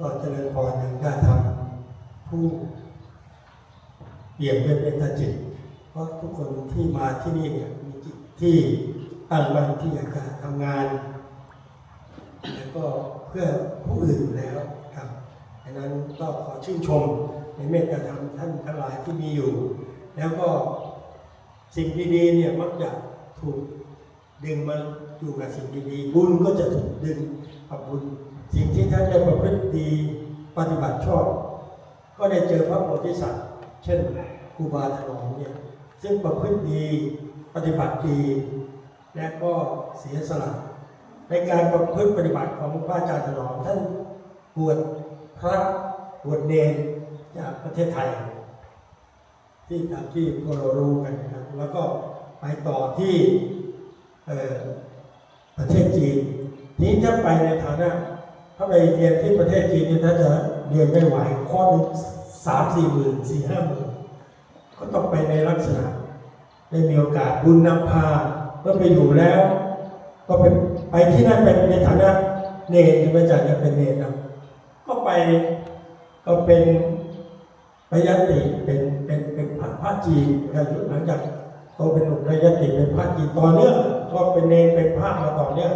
ก็เจริญพรยังได้ทำผู้เปี่ยมด้วยเมตตาจิต เพราะทุกคนที่มาที่นี่เนี่ยมีจิตที่ตั้งมั่นที่อยากจะทำงานแล้วก็เพื่อผู้อื่นอยู่แล้วครับดังนั้นก็ขอชื่นชมในเมตตาธรรมท่านทั้งหลายที่มีอยู่ แล้วก็สิ่งดีๆเนี่ยมักจะถูกดึงมาอยู่กับสิ่งดีๆบุญก็จะถูกดึงกับบุญ สิ่งที่ท่านได้ประ ดีปฏิบัติชอบ ก็ได้เจอพระโพธิสัตว์เช่นครูบาถนอมเนี่ยซึ่งประพฤติดีปฏิบัติดี และก็เสียสละในการประพฤติปฏิบัติของพระอาจารย์ถนอมท่านบวชพระบวชเนรจากประเทศไทย ที่ตามที่พวกเรารู้กันนะครับแล้วก็ไปต่อที่ประเทศจีนทีนี้ถ้าไปในฐานะ ถ้าไปเรียนที่ประเทศจีนเนี่ยถ้าจะเรียนไม่ไหวข้อหนึงสามสี่หมื่นสี่ห้าหมื่นก็ต้องไปในลักษณะได้มีโอกาสบุญนำพาเมื่อไปอยู่แล้ว ก็เป็นไปที่นั่นเป็นในฐานะเนรใช่มาจารย์ยังเป็นเนรนะก็ไปก็เป็นปริยัติเป็นเป็นเป็นพระพระจีนหลังจากโตเป็นหนุ่มริยัติเป็นพระจีนต่อเนื่องก็เป็นเนรเป็นพระมาต่อเนื่อง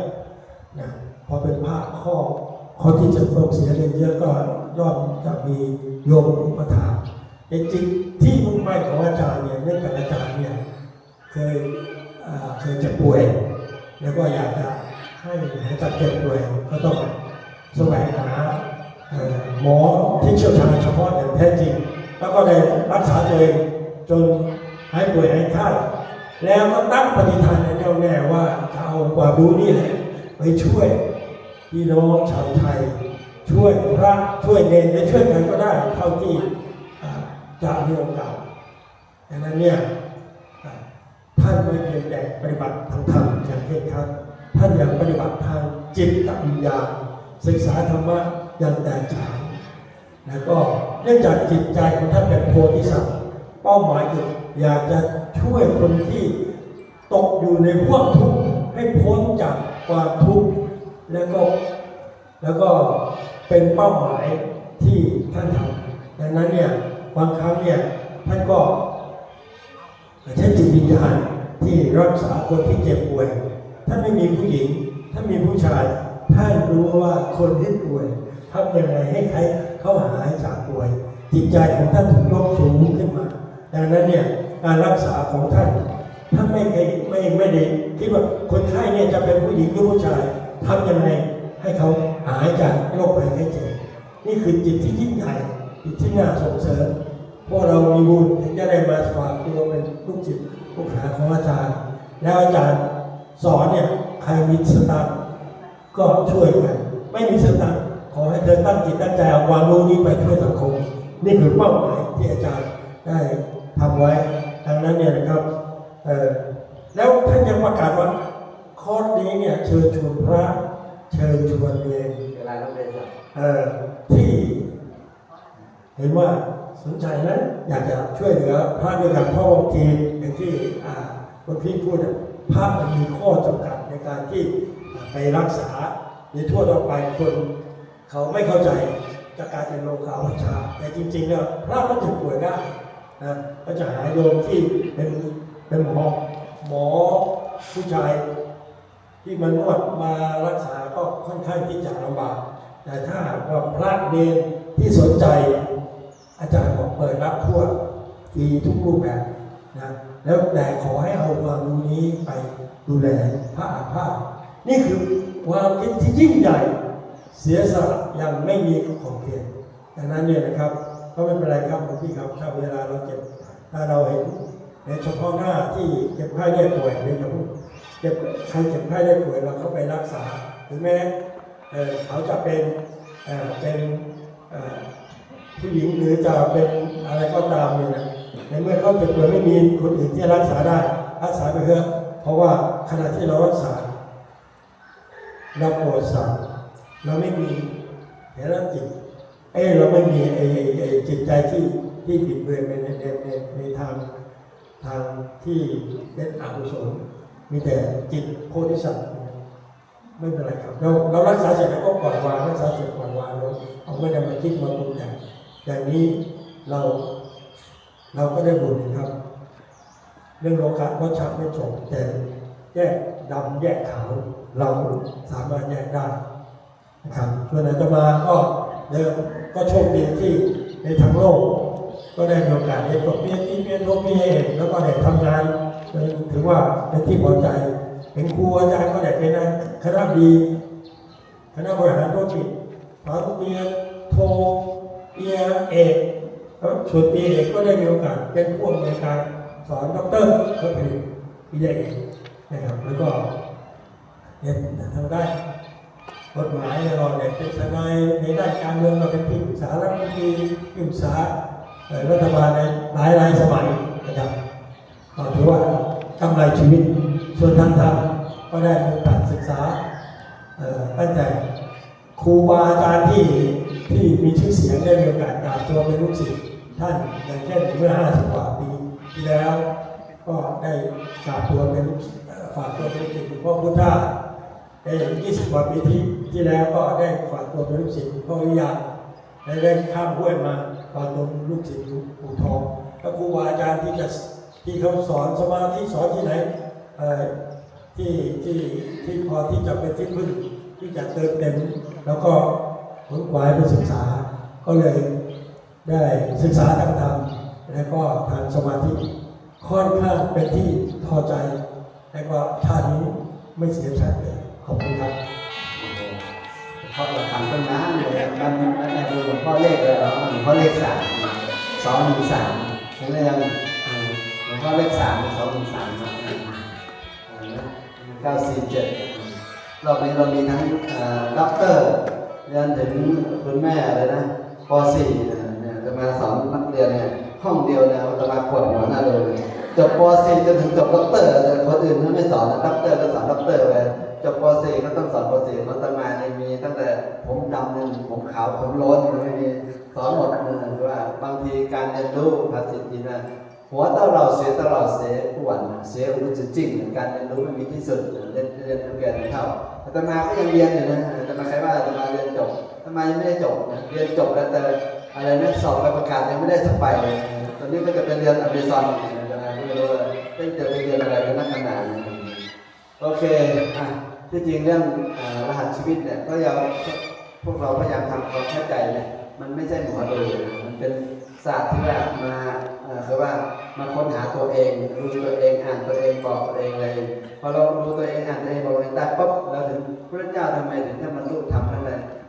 นะพอเป็นพระข้อ ข้อที่จะต้องเสียเรียนเยอะก็ย่อมจะมีโยมอุปถากในจริงที่มุ่งหมายของอาจารย์เนี่ยเนื่องจากอาจารย์เนี่ยเคยเคยเจ็บป่วย แล้วก็อยากจะให้หายจากเจ็บป่วยก็ต้องแสวงหาหมอที่เชี่ยวชาญเฉพาะอย่างแท้จริง แล้วก็ได้รักษาตัวเองจนหายป่วยหายไข้แล้วก็ตั้งปฏิฐานในแน่วแน่ว่าจะเอาความรู้นี่แหละไปช่วย พี่น้องชาวไทย ช่วยพระช่วยเนรและช่วยใครก็ได้เท่าที่จะมีโอกาสดังนั้นเนี่ยท่านไม่เพียงแต่ปฏิบัติทางธรรมอย่างเคร่งครัดท่านยังปฏิบัติทางจิตกับวิญญาณศึกษาธรรมะอย่างแตกฉานแล้วก็เนื่องจากจิตใจของท่านเป็นโพธิสัตว์เป้าหมายคืออยากจะช่วยคนที่ตกอยู่ในพวกทุกข์ให้พ้นจากความทุกข์แล้วก็ แล้วก็เป็นเป้าหมายที่ท่านทำดังนั้นเนี่ยบางครั้งเนี่ยท่านก็ใช้จิตวิญญาณที่รักษาคนที่เจ็บป่วยถ้าไม่มีผู้หญิงถ้ามีผู้ชาย ท่านรู้ว่าคนที่ป่วยทำยังไงให้ใครเขาหายจากป่วย จิตใจของท่านถูกยกสูงขึ้นมา ดังนั้นเนี่ยการรักษาของท่านท่านไม่เคยไม่ไม่ได้คิดว่าคนไข้เนี่ยจะเป็นผู้หญิงหรือผู้ชายทำยังไง ให้เขาหายจากโรคภัยไข้เจ็บนี่คือจิตที่ยิ่งใหญ่จิตที่น่าส่งเสริมพวกเรามีบุญถึงจะได้มาฝากตัวเป็นลูกศิษย์ลูกหาของอาจารย์ แล้วอาจารย์สอนเนี่ยใครมีสตังก็ช่วยกันไม่มีสตังขอให้เธอตั้งจิตตั้งใจเอาความรู้นี้ไปช่วยสังคม นี่คือเป้าหมายที่อาจารย์ได้ทำไว้ดังนั้นเนี่ยนะครับแล้วท่านยังประกาศว่าคอร์สนี้เนี่ยเชิญชวนพระ เชิญชวนเนรเวลาเราเรียนครับเอ่อที่ เห็นว่าสนใจนะอยากจะช่วยเหลือพระด้วยกันเพราะบางทีอย่างที่อ่าคุณพี่พูดอะพระมันมีข้อจำกัดในการที่ไปรักษาในทั่วเราไปคนเขาไม่เข้าใจจะกลายเป็นโรคขาวัชชาแต่จริงๆแล้วพระก็เจ็บป่วยได้นะก็จะหายโยมที่เป็นเป็นหมอหมอผู้ชาย ที่มานวดมารักษาก็ค่อนข้างที่จะลำบากแต่ถ้าหากว่าพระเนรที่สนใจ อาจารย์บอกเปิดรับทั่วฟรีทุกรูปแบบนะแล้วแต่ขอให้เอาความรู้นี้ไปดูแลพระอาภาพ นี่คือความคิดที่ยิ่งใหญ่ เสียสละยังไม่มีของเกียรติดังนั้นเนี่ยนะครับ ก็ไม่เป็นไรครับหลวงพี่ครับถ้าเวลาเราเจ็บถ้าเราเห็นในเฉพาะหน้าที่เจ็บไข้ได้ป่วยเดี๋ยวจะพูด จ็บใครเจ็บไข้ได้ป่วยเราเข้าไปรักษาถึงแม้เขาจะเป็นเป็นผู้หญิงหรือจะเป็นอะไรก็ตามเนี่ยนะในเมื่อเขาเจ็บป่วยไม่มีคนอื่นที่รักษาได้รักษาไปเถอะเพราะว่าขณะที่เรารักษา เราปวดสั่งเราไม่มีเห็นแล้วจิตเอ้เราไม่มีไอ้ไอ้ไอ้จิตใจที่ที่ผิดเบือนในในในในทางทางที่เป็นอกุศล มีแต่จิตโพธิสัตว์ไม่เป็นไรครับเราเรารักษาเสร็จแล้วก็ปล่อยวางรักษาเสร็จปล่อยวางเราเอาไม่ได้มาคิดมาปรุงแต่งอย่างนี้เราเราก็ได้บุญครับ เรื่องโลกะวัชชะไม่จบแต่แยกดำแยกขาวเราสามารถแยกได้นะครับส่วนอาตมาก็เดิมก็โชคดีที่ในทางโลก ก็ได้มีโอกาสได้จบเรียนที่เรียนโทเรียนแล้วก็ได้ทำงาน ถือว่าเป็นที่พอใจ เป็นครูอาจารย์ก็ได้เป็นคณะดีคณะบริหารธุรกิจสอนเรียนโทเอียเอกแล้วส่วนปีเอกก็ได้มีโอกาสเป็นผู้อำนวยการสอนด็อกเตอร์ก็เป็นปีเอกนะครับแล้วก็เรียนทางด้านกฎหมายแล้วก็ได้เป็นทนายในด้านการเมืองก็เป็นที่ปรึกษารัฐมนตรีที่ปรึกษารัฐบาลในหลายหลายสมัยนะครับถือว่า กำไรชีวิต ส่วนทางธรรมก็ได้โอกาสศึกษาตั้งแต่ครูบาอาจารย์ที่ที่มีชื่อเสียงได้มีโอกาสกราบตัวเป็นลูกศิษย์ท่านอย่างเช่นเมื่อ50กว่าปีที่แล้ว ก็ได้กราบตัวเป็นลูกศิษย์ฝากตัวเป็นลูกศิษย์หลวงพ่อพุทธาได้20กว่าปีที่ที่แล้วก็ได้ฝากตัวเป็นลูกศิษย์หลวงพ่อวิยาได้ได้ข้ามห้วยมาฝากตัวลูกศิษย์หลวงปู่ทองแล้วครูบาอาจารย์ที่จะ ที่เขาสอนสมาธิสอนที่ไหนที่ที่ที่พอที่จะเป็นที่พึ่งที่จะเติมเต็ม แล้วก็ขนขวายไปศึกษา ก็เลยได้ศึกษาทางธรรมแล้วก็ทางสมาธิค่อนข้างเป็นที่พอใจ แล้วก็ชานี้ไม่เสียชาติเลยขอบคุณครับเพราะเราทำต้นน้ำเลยมันมันเนี่ยดูหลวงพ่อเลขเลยเหรอหลวงพ่อเลขสามสองหนึ่งสามเห็นไหมยัง เออหลวงพ่อเลขสามสองหนึ่งสามเก้าสี่เจ็ดรอบนี้เรามีทั้งอ่อด็อกเตอร์เรียนถึงคุณแม่เลยนะป .4 เนี่ยจะมาสอนนักเรียนเนี่ยห้องเดียวเนี่ยจะมาปวดหัวหน้าเลยจบป .4 จนถึงจบด็อกเตอร์แต่คนอื่นเขาไม่สอนนะด็อกเตอร์ก็สอนด็อกเตอร์ไปจบป .4 ก็ต้องสอนป .4 มันตมาเนี่ยมีตั้งแต่ผมดำเนี่ยผมขาวผมโล้นมันไม่มีสอนหมดเลยว่าบางทีการเรียนรู้ภาษาจีนนะ หัวเต้าเราเสียตลอดเสียปวนเสียอุจจริงการเรียนรู้ไม่มีที่สุดเรียนเรียนทุกแก่เท่าอาตมาก็ยังเรียนอยู่นะอาตมาใครว่าอาตมาเรียนจบอาตมยังไม่ได้จบนะเรียนจบแล้วแต่อะไรนะสอบไปประกาศยังไม่ได้สักใบเลยตอนนี้ก็จะไปเรียนอเมซอนอาตมาไม่รู้ว่าจะไปเรียนอะไรกันนักกันหนาโอเคอะที่จริงเรื่องรหัสชีวิตเนี่ยก็ยังพวกเราพยายามทำความเข้าใจเนี่ยมันไม่ใช่หมอดูมันเป็นศาสตร์ที่ว่ามา คือว่ามาค้นหาตัวเองรู้ตัวเองอ่านตัวเองบอกตัวเองเลยพอเรารู้ตัวเองอ่านตัวเองบอกตัวเองได้ปุ๊บเราถึงพระเจ้าทำไมถึงจะมันรู้ทำทั้งนั้น